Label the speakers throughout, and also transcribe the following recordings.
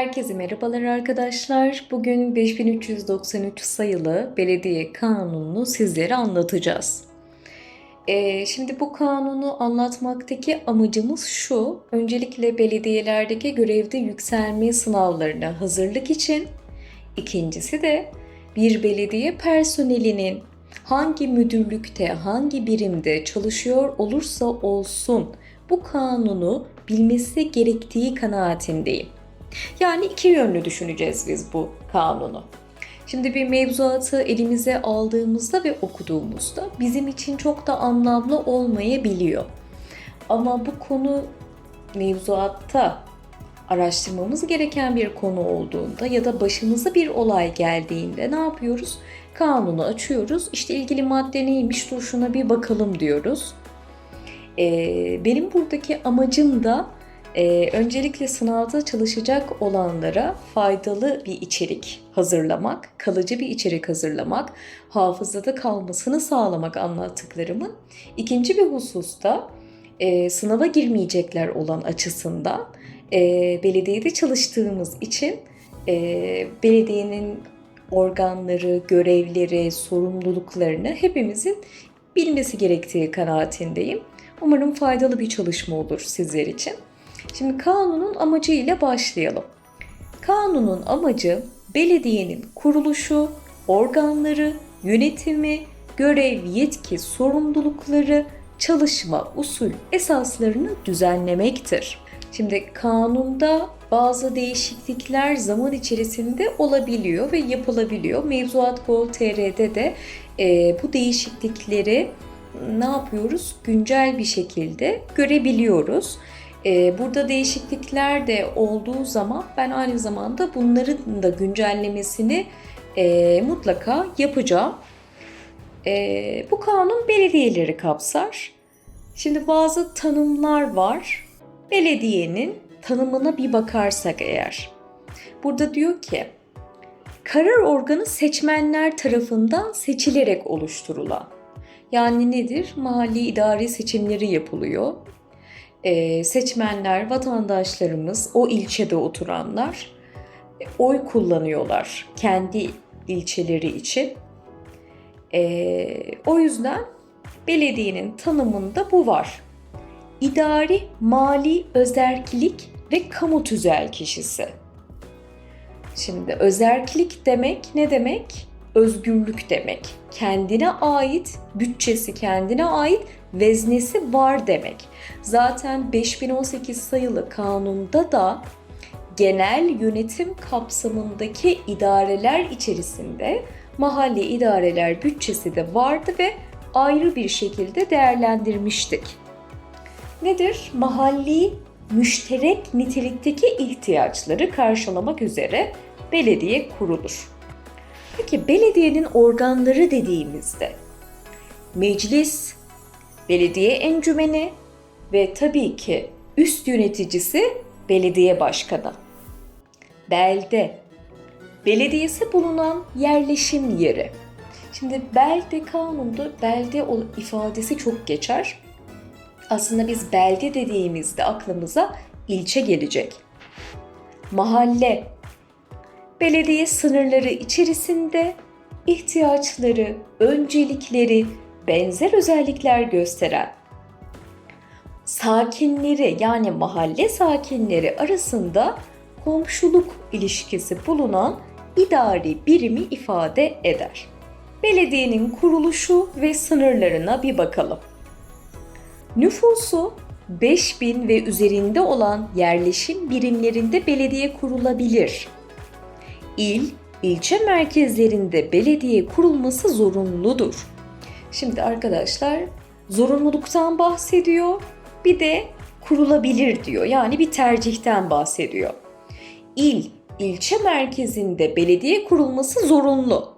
Speaker 1: Herkese merhabalar arkadaşlar. Bugün 5393 sayılı belediye kanununu sizlere anlatacağız. Ee, şimdi bu kanunu anlatmaktaki amacımız şu. Öncelikle belediyelerdeki görevde yükselme sınavlarına hazırlık için. İkincisi de bir belediye personelinin hangi müdürlükte, hangi birimde çalışıyor olursa olsun bu kanunu bilmesi gerektiği kanaatindeyim. Yani iki yönlü düşüneceğiz biz bu kanunu. Şimdi bir mevzuatı elimize aldığımızda ve okuduğumuzda bizim için çok da anlamlı olmayabiliyor. Ama bu konu mevzuatta araştırmamız gereken bir konu olduğunda ya da başımıza bir olay geldiğinde ne yapıyoruz? Kanunu açıyoruz. İşte ilgili madde neymiş dur şuna bir bakalım diyoruz. Ee, benim buradaki amacım da ee, öncelikle sınavda çalışacak olanlara faydalı bir içerik hazırlamak, kalıcı bir içerik hazırlamak, hafızada kalmasını sağlamak anlattıklarımın. İkinci bir hususta e, sınava girmeyecekler olan açısından e, belediyede çalıştığımız için e, belediyenin organları, görevleri, sorumluluklarını hepimizin bilmesi gerektiği kanaatindeyim. Umarım faydalı bir çalışma olur sizler için. Şimdi kanunun amacı ile başlayalım. Kanunun amacı belediyenin kuruluşu, organları, yönetimi, görev, yetki, sorumlulukları, çalışma, usul esaslarını düzenlemektir. Şimdi kanunda bazı değişiklikler zaman içerisinde olabiliyor ve yapılabiliyor. Mevzuat Gov.tr'de de e, bu değişiklikleri ne yapıyoruz? Güncel bir şekilde görebiliyoruz. Ee, burada değişiklikler de olduğu zaman ben aynı zamanda bunların da güncellemesini e, mutlaka yapacağım. E, bu kanun belediyeleri kapsar. Şimdi bazı tanımlar var. Belediyenin tanımına bir bakarsak eğer. Burada diyor ki karar organı seçmenler tarafından seçilerek oluşturulan. Yani nedir? Mahalli idari seçimleri yapılıyor e, seçmenler, vatandaşlarımız, o ilçede oturanlar e, oy kullanıyorlar kendi ilçeleri için. E, o yüzden belediyenin tanımında bu var. İdari, mali özerkilik ve kamu tüzel kişisi. Şimdi özerkilik demek ne demek? Özgürlük demek. Kendine ait, bütçesi kendine ait veznesi var demek. Zaten 5018 sayılı kanunda da genel yönetim kapsamındaki idareler içerisinde mahalli idareler bütçesi de vardı ve ayrı bir şekilde değerlendirmiştik. Nedir? Mahalli müşterek nitelikteki ihtiyaçları karşılamak üzere belediye kurulur. Peki belediyenin organları dediğimizde meclis, belediye encümeni ve tabii ki üst yöneticisi belediye başkanı. Belde, belediyesi bulunan yerleşim yeri. Şimdi belde kanunda belde ifadesi çok geçer. Aslında biz belde dediğimizde aklımıza ilçe gelecek. Mahalle, belediye sınırları içerisinde ihtiyaçları, öncelikleri, benzer özellikler gösteren sakinleri yani mahalle sakinleri arasında komşuluk ilişkisi bulunan idari birimi ifade eder. Belediyenin kuruluşu ve sınırlarına bir bakalım. Nüfusu 5000 ve üzerinde olan yerleşim birimlerinde belediye kurulabilir. İl, ilçe merkezlerinde belediye kurulması zorunludur. Şimdi arkadaşlar zorunluluktan bahsediyor. Bir de kurulabilir diyor. Yani bir tercihten bahsediyor. İl, ilçe merkezinde belediye kurulması zorunlu.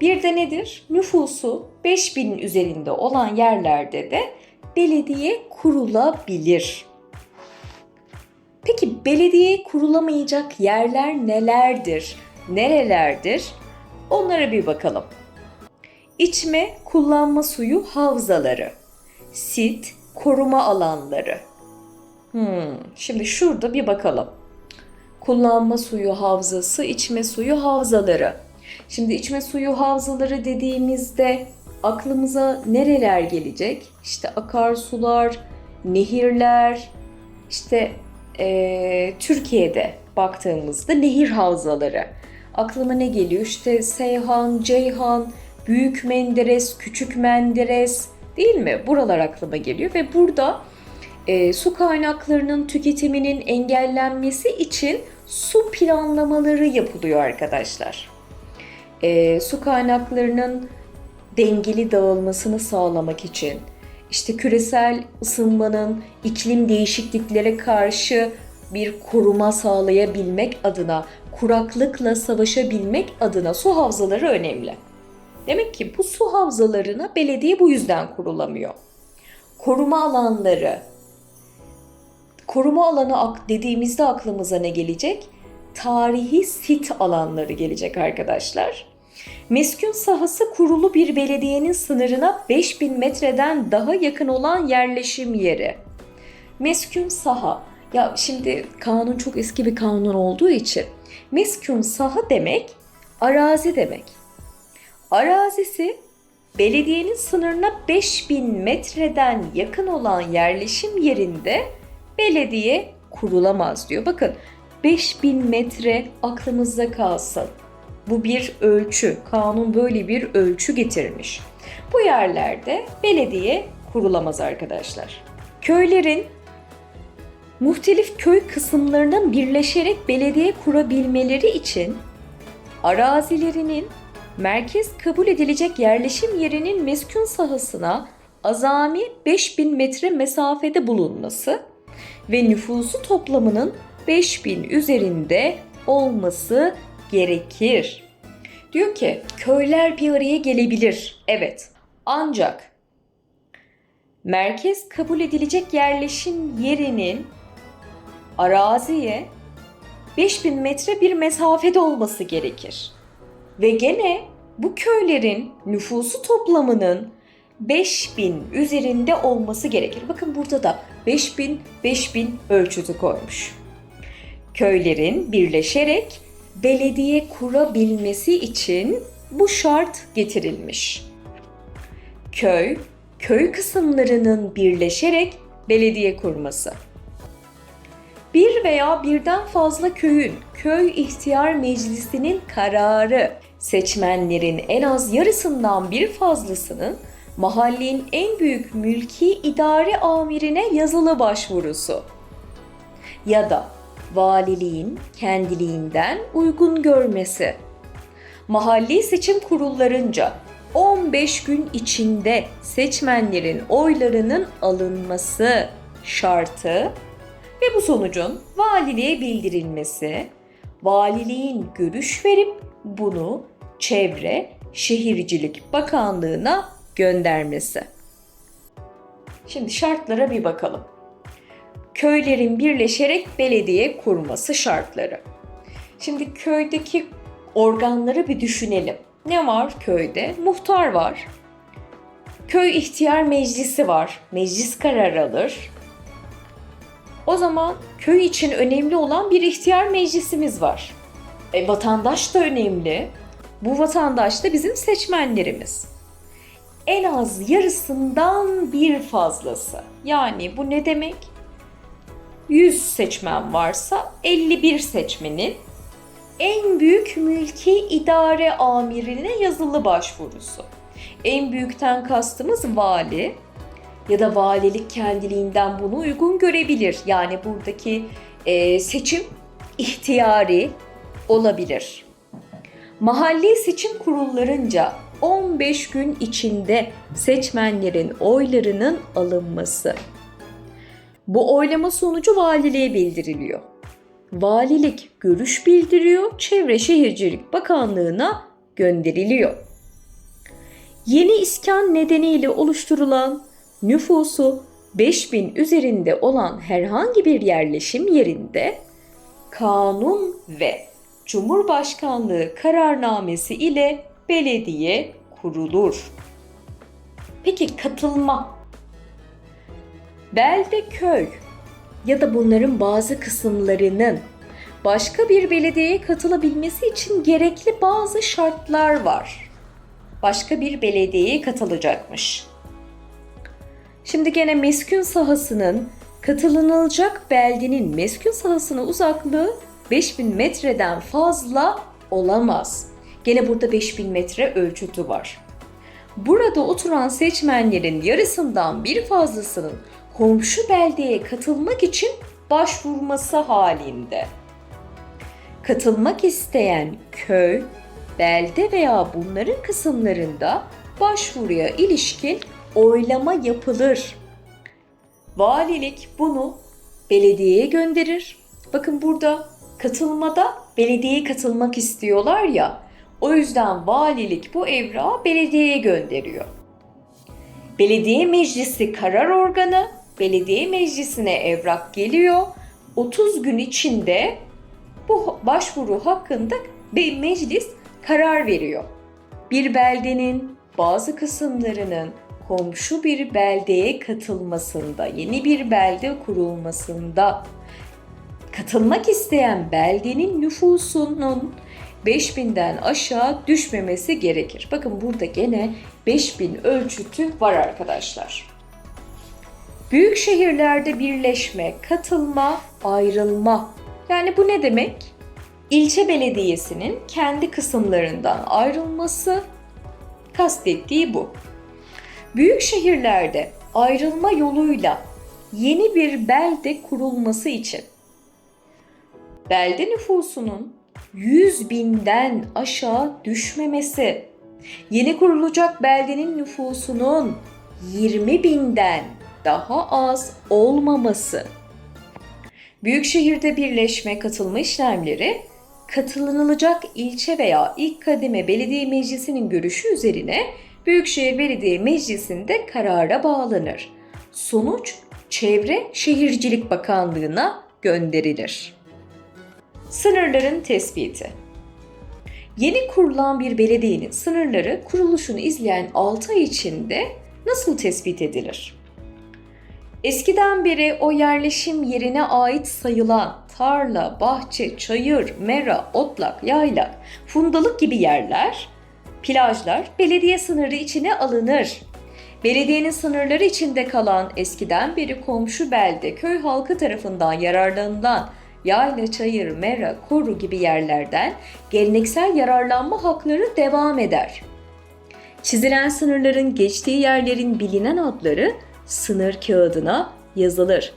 Speaker 1: Bir de nedir? Nüfusu 5000 üzerinde olan yerlerde de belediye kurulabilir. Peki belediye kurulamayacak yerler nelerdir? Nerelerdir? Onlara bir bakalım. İçme, kullanma suyu havzaları, sit, koruma alanları. Hmm, şimdi şurada bir bakalım. kullanma suyu havzası, içme suyu havzaları. Şimdi içme suyu havzaları dediğimizde aklımıza nereler gelecek? İşte akarsular, nehirler, işte eee, Türkiye'de baktığımızda nehir havzaları. Aklıma ne geliyor? İşte Seyhan, Ceyhan, Büyük Menderes, Küçük Menderes değil mi? Buralar aklıma geliyor ve burada e, su kaynaklarının tüketiminin engellenmesi için su planlamaları yapılıyor arkadaşlar. E, su kaynaklarının dengeli dağılmasını sağlamak için, işte küresel ısınmanın iklim değişikliklere karşı bir koruma sağlayabilmek adına, kuraklıkla savaşabilmek adına su havzaları önemli. Demek ki bu su havzalarına belediye bu yüzden kurulamıyor. Koruma alanları, koruma alanı dediğimizde aklımıza ne gelecek? Tarihi sit alanları gelecek arkadaşlar. Meskun sahası kurulu bir belediyenin sınırına 5000 metreden daha yakın olan yerleşim yeri. Meskun saha. Ya şimdi kanun çok eski bir kanun olduğu için meskun saha demek arazi demek. Arazisi belediyenin sınırına 5000 metreden yakın olan yerleşim yerinde belediye kurulamaz diyor. Bakın 5000 metre aklımızda kalsın. Bu bir ölçü. Kanun böyle bir ölçü getirmiş. Bu yerlerde belediye kurulamaz arkadaşlar. Köylerin muhtelif köy kısımlarının birleşerek belediye kurabilmeleri için arazilerinin merkez kabul edilecek yerleşim yerinin meskun sahasına azami 5000 metre mesafede bulunması ve nüfusu toplamının 5000 üzerinde olması gerekir. Diyor ki köyler bir araya gelebilir. Evet. Ancak merkez kabul edilecek yerleşim yerinin araziye 5000 metre bir mesafede olması gerekir. Ve gene bu köylerin nüfusu toplamının 5000 üzerinde olması gerekir. Bakın burada da 5000 5000 ölçütü koymuş. Köylerin birleşerek belediye kurabilmesi için bu şart getirilmiş. Köy, köy kısımlarının birleşerek belediye kurması. Bir veya birden fazla köyün köy ihtiyar meclisinin kararı seçmenlerin en az yarısından bir fazlasının mahallenin en büyük mülki idare amirine yazılı başvurusu ya da valiliğin kendiliğinden uygun görmesi. Mahalli seçim kurullarınca 15 gün içinde seçmenlerin oylarının alınması şartı ve bu sonucun valiliğe bildirilmesi, valiliğin görüş verip bunu Çevre Şehircilik Bakanlığı'na göndermesi. Şimdi şartlara bir bakalım. Köylerin birleşerek belediye kurması şartları. Şimdi köydeki organları bir düşünelim. Ne var köyde? Muhtar var. Köy ihtiyar meclisi var. Meclis karar alır. O zaman köy için önemli olan bir ihtiyar meclisimiz var. E, vatandaş da önemli. Bu vatandaş da bizim seçmenlerimiz. En az yarısından bir fazlası. Yani bu ne demek? 100 seçmen varsa 51 seçmenin en büyük mülki idare amirine yazılı başvurusu. En büyükten kastımız vali ya da valilik kendiliğinden bunu uygun görebilir. Yani buradaki e, seçim ihtiyari olabilir. Mahalli seçim kurullarınca 15 gün içinde seçmenlerin oylarının alınması. Bu oylama sonucu valiliğe bildiriliyor. Valilik görüş bildiriyor, Çevre Şehircilik Bakanlığı'na gönderiliyor. Yeni iskan nedeniyle oluşturulan nüfusu 5000 üzerinde olan herhangi bir yerleşim yerinde kanun ve Cumhurbaşkanlığı kararnamesi ile belediye kurulur. Peki katılma belde köy ya da bunların bazı kısımlarının başka bir belediyeye katılabilmesi için gerekli bazı şartlar var. Başka bir belediyeye katılacakmış. Şimdi gene meskun sahasının katılınılacak beldenin meskun sahasına uzaklığı 5000 metreden fazla olamaz. Gene burada 5000 metre ölçütü var. Burada oturan seçmenlerin yarısından bir fazlasının komşu beldeye katılmak için başvurması halinde. Katılmak isteyen köy, belde veya bunların kısımlarında başvuruya ilişkin oylama yapılır. Valilik bunu belediyeye gönderir. Bakın burada katılmada belediyeye katılmak istiyorlar ya. O yüzden valilik bu evrağı belediyeye gönderiyor. Belediye meclisi karar organı, belediye meclisine evrak geliyor. 30 gün içinde bu başvuru hakkında meclis karar veriyor. Bir beldenin bazı kısımlarının komşu bir beldeye katılmasında, yeni bir belde kurulmasında katılmak isteyen beldenin nüfusunun 5000'den aşağı düşmemesi gerekir. Bakın burada gene 5000 ölçütü var arkadaşlar. Büyük şehirlerde birleşme, katılma, ayrılma. Yani bu ne demek? İlçe belediyesinin kendi kısımlarından ayrılması kastettiği bu. Büyük şehirlerde ayrılma yoluyla yeni bir belde kurulması için belde nüfusunun 100 binden aşağı düşmemesi, yeni kurulacak beldenin nüfusunun 20 binden daha az olmaması, büyük şehirde birleşme katılma işlemleri katılınılacak ilçe veya ilk kademe belediye meclisinin görüşü üzerine Büyükşehir Belediye Meclisi'nde karara bağlanır. Sonuç Çevre Şehircilik Bakanlığı'na gönderilir. Sınırların tespiti Yeni kurulan bir belediyenin sınırları kuruluşunu izleyen 6 ay içinde nasıl tespit edilir? Eskiden beri o yerleşim yerine ait sayılan tarla, bahçe, çayır, mera, otlak, yaylak, fundalık gibi yerler, plajlar belediye sınırı içine alınır. Belediyenin sınırları içinde kalan eskiden beri komşu belde köy halkı tarafından yararlanılan yayla, çayır, mera, koru gibi yerlerden geleneksel yararlanma hakları devam eder. Çizilen sınırların geçtiği yerlerin bilinen adları sınır kağıdına yazılır.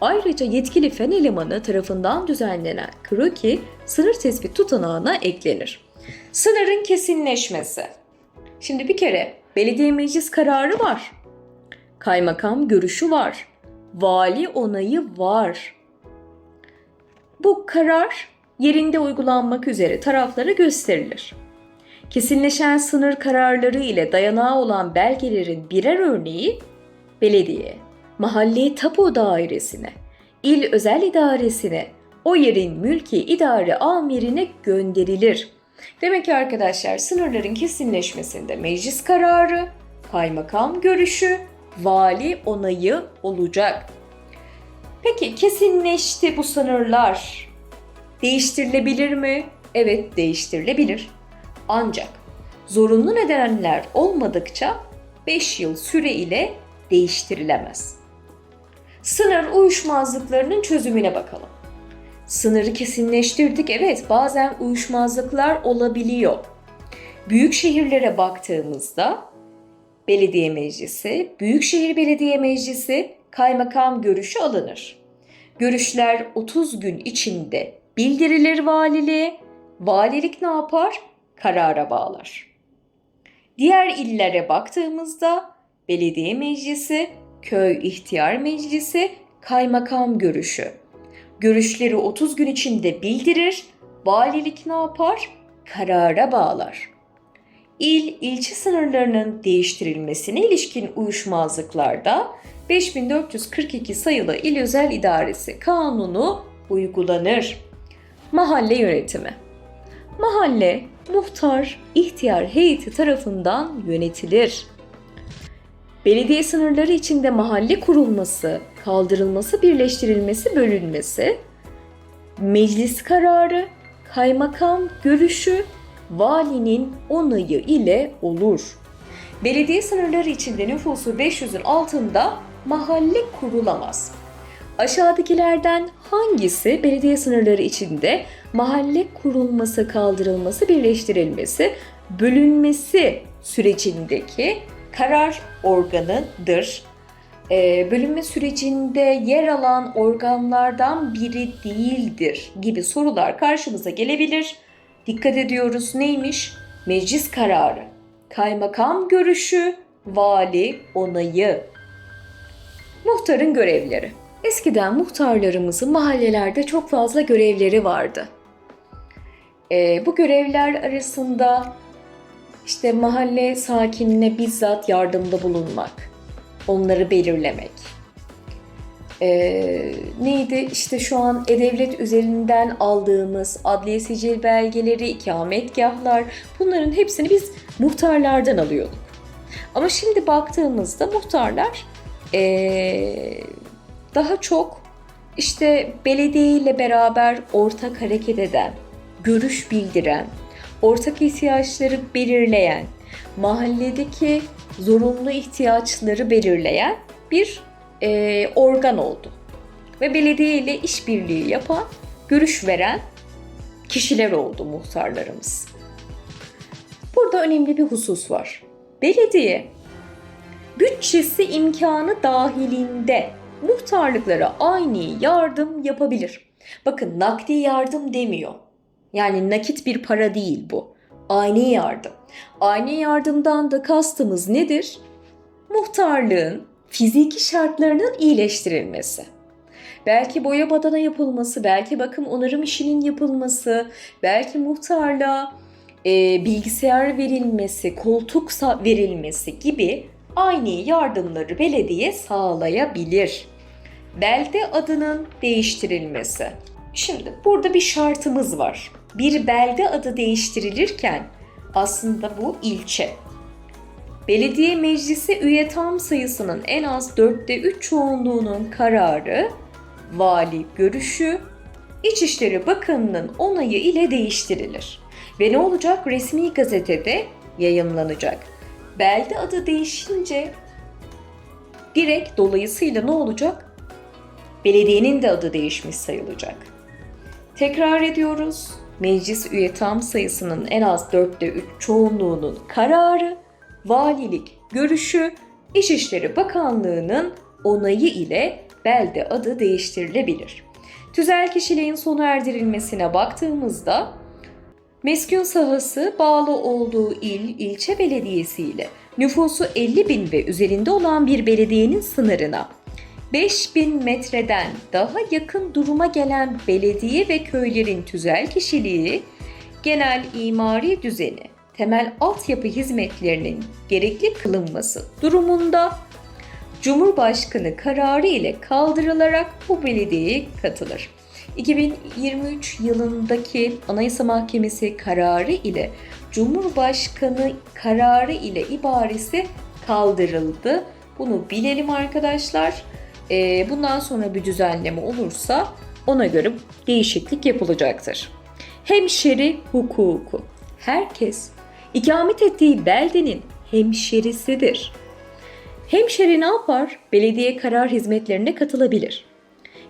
Speaker 1: Ayrıca yetkili fen elemanı tarafından düzenlenen kroki sınır tespit tutanağına eklenir. Sınırın kesinleşmesi. Şimdi bir kere belediye meclis kararı var. Kaymakam görüşü var. Vali onayı var. Bu karar yerinde uygulanmak üzere taraflara gösterilir. Kesinleşen sınır kararları ile dayanağı olan belgelerin birer örneği belediye, mahalle tapu dairesine, il özel idaresine, o yerin mülki idare amirine gönderilir. Demek ki arkadaşlar sınırların kesinleşmesinde meclis kararı, kaymakam görüşü, vali onayı olacak. Peki kesinleşti bu sınırlar. Değiştirilebilir mi? Evet değiştirilebilir. Ancak zorunlu nedenler olmadıkça 5 yıl süre ile değiştirilemez. Sınır uyuşmazlıklarının çözümüne bakalım. Sınırı kesinleştirdik evet bazen uyuşmazlıklar olabiliyor. Büyük şehirlere baktığımızda belediye meclisi, büyükşehir belediye meclisi, kaymakam görüşü alınır. Görüşler 30 gün içinde bildirilir valiliğe. Valilik ne yapar? Karara bağlar. Diğer illere baktığımızda belediye meclisi, köy ihtiyar meclisi, kaymakam görüşü. Görüşleri 30 gün içinde bildirir, valilik ne yapar? Karara bağlar. İl, ilçe sınırlarının değiştirilmesine ilişkin uyuşmazlıklarda 5442 sayılı İl Özel İdaresi Kanunu uygulanır. Mahalle yönetimi Mahalle, muhtar, ihtiyar heyeti tarafından yönetilir. Belediye sınırları içinde mahalle kurulması, kaldırılması, birleştirilmesi, bölünmesi meclis kararı, kaymakam görüşü, valinin onayı ile olur. Belediye sınırları içinde nüfusu 500'ün altında mahalle kurulamaz. Aşağıdakilerden hangisi belediye sınırları içinde mahalle kurulması, kaldırılması, birleştirilmesi, bölünmesi sürecindeki karar organıdır? Ee, bölünme sürecinde yer alan organlardan biri değildir gibi sorular karşımıza gelebilir. Dikkat ediyoruz neymiş? Meclis kararı, kaymakam görüşü, vali onayı. Muhtarın görevleri. Eskiden muhtarlarımızın mahallelerde çok fazla görevleri vardı. Ee, bu görevler arasında işte mahalle sakinine bizzat yardımda bulunmak, onları belirlemek. Ee, neydi işte şu an E-Devlet üzerinden aldığımız adliye sicil belgeleri, ikametgahlar bunların hepsini biz muhtarlardan alıyorduk. Ama şimdi baktığımızda muhtarlar ee, daha çok işte belediye ile beraber ortak hareket eden, görüş bildiren, ortak ihtiyaçları belirleyen, mahalledeki zorunlu ihtiyaçları belirleyen bir e, organ oldu. Ve belediye ile işbirliği yapan, görüş veren kişiler oldu muhtarlarımız. Burada önemli bir husus var. Belediye bütçesi imkanı dahilinde muhtarlıklara aynı yardım yapabilir. Bakın nakdi yardım demiyor. Yani nakit bir para değil bu. Aynı yardım. Aynı yardımdan da kastımız nedir? Muhtarlığın fiziki şartlarının iyileştirilmesi. Belki boya badana yapılması, belki bakım onarım işinin yapılması, belki muhtarlığa e, bilgisayar verilmesi, koltuk verilmesi gibi aynı yardımları belediye sağlayabilir. Belde adının değiştirilmesi. Şimdi burada bir şartımız var. Bir belde adı değiştirilirken aslında bu ilçe. Belediye meclisi üye tam sayısının en az dörtte üç çoğunluğunun kararı, vali görüşü, İçişleri Bakanı'nın onayı ile değiştirilir. Ve ne olacak? Resmi gazetede yayınlanacak. Belde adı değişince direkt dolayısıyla ne olacak? Belediyenin de adı değişmiş sayılacak. Tekrar ediyoruz. Meclis üye tam sayısının en az dörtte üç çoğunluğunun kararı, valilik görüşü, İçişleri Bakanlığı'nın onayı ile belde adı değiştirilebilir. Tüzel kişiliğin sona erdirilmesine baktığımızda meskun sahası bağlı olduğu il, ilçe belediyesi ile nüfusu 50 bin ve üzerinde olan bir belediyenin sınırına 5000 metreden daha yakın duruma gelen belediye ve köylerin tüzel kişiliği, genel imari düzeni, temel altyapı hizmetlerinin gerekli kılınması durumunda Cumhurbaşkanı kararı ile kaldırılarak bu belediyeye katılır. 2023 yılındaki Anayasa Mahkemesi kararı ile Cumhurbaşkanı kararı ile ibaresi kaldırıldı. Bunu bilelim arkadaşlar. Ee, bundan sonra bir düzenleme olursa ona göre değişiklik yapılacaktır. Hemşeri hukuku. Herkes ikamet ettiği beldenin hemşerisidir. Hemşeri ne yapar? Belediye karar hizmetlerine katılabilir.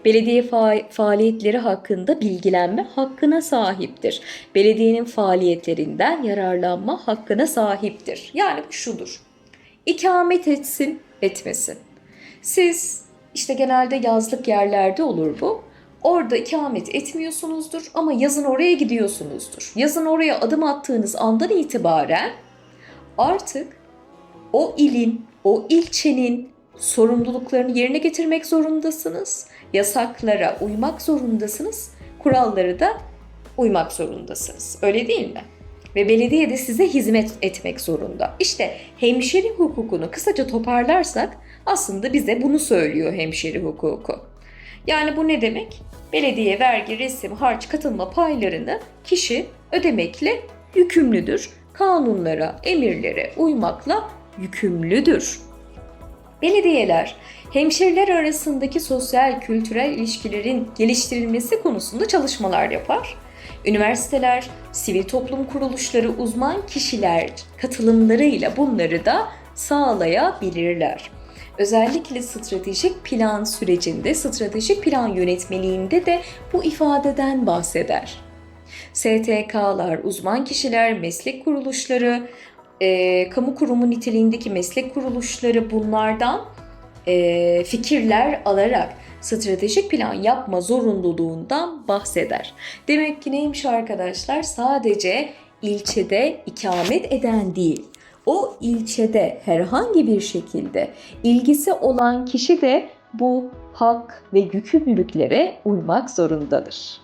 Speaker 1: Belediye fa- faaliyetleri hakkında bilgilenme hakkına sahiptir. Belediyenin faaliyetlerinden yararlanma hakkına sahiptir. Yani bu şudur. İkamet etsin, etmesin. Siz işte genelde yazlık yerlerde olur bu. Orada ikamet etmiyorsunuzdur ama yazın oraya gidiyorsunuzdur. Yazın oraya adım attığınız andan itibaren artık o ilin, o ilçenin sorumluluklarını yerine getirmek zorundasınız. Yasaklara uymak zorundasınız. Kuralları da uymak zorundasınız. Öyle değil mi? Ve belediye de size hizmet etmek zorunda. İşte hemşeri hukukunu kısaca toparlarsak aslında bize bunu söylüyor hemşeri hukuku. Yani bu ne demek? Belediye vergi, resim, harç, katılma paylarını kişi ödemekle yükümlüdür. Kanunlara, emirlere uymakla yükümlüdür. Belediyeler hemşeriler arasındaki sosyal kültürel ilişkilerin geliştirilmesi konusunda çalışmalar yapar. Üniversiteler, sivil toplum kuruluşları, uzman kişiler katılımlarıyla bunları da sağlayabilirler. Özellikle stratejik plan sürecinde, stratejik plan yönetmeliğinde de bu ifadeden bahseder. STK'lar, uzman kişiler, meslek kuruluşları, e, kamu kurumu niteliğindeki meslek kuruluşları bunlardan e, fikirler alarak stratejik plan yapma zorunluluğundan bahseder. Demek ki neymiş arkadaşlar? Sadece ilçede ikamet eden değil, o ilçede herhangi bir şekilde ilgisi olan kişi de bu hak ve yükümlülüklere uymak zorundadır.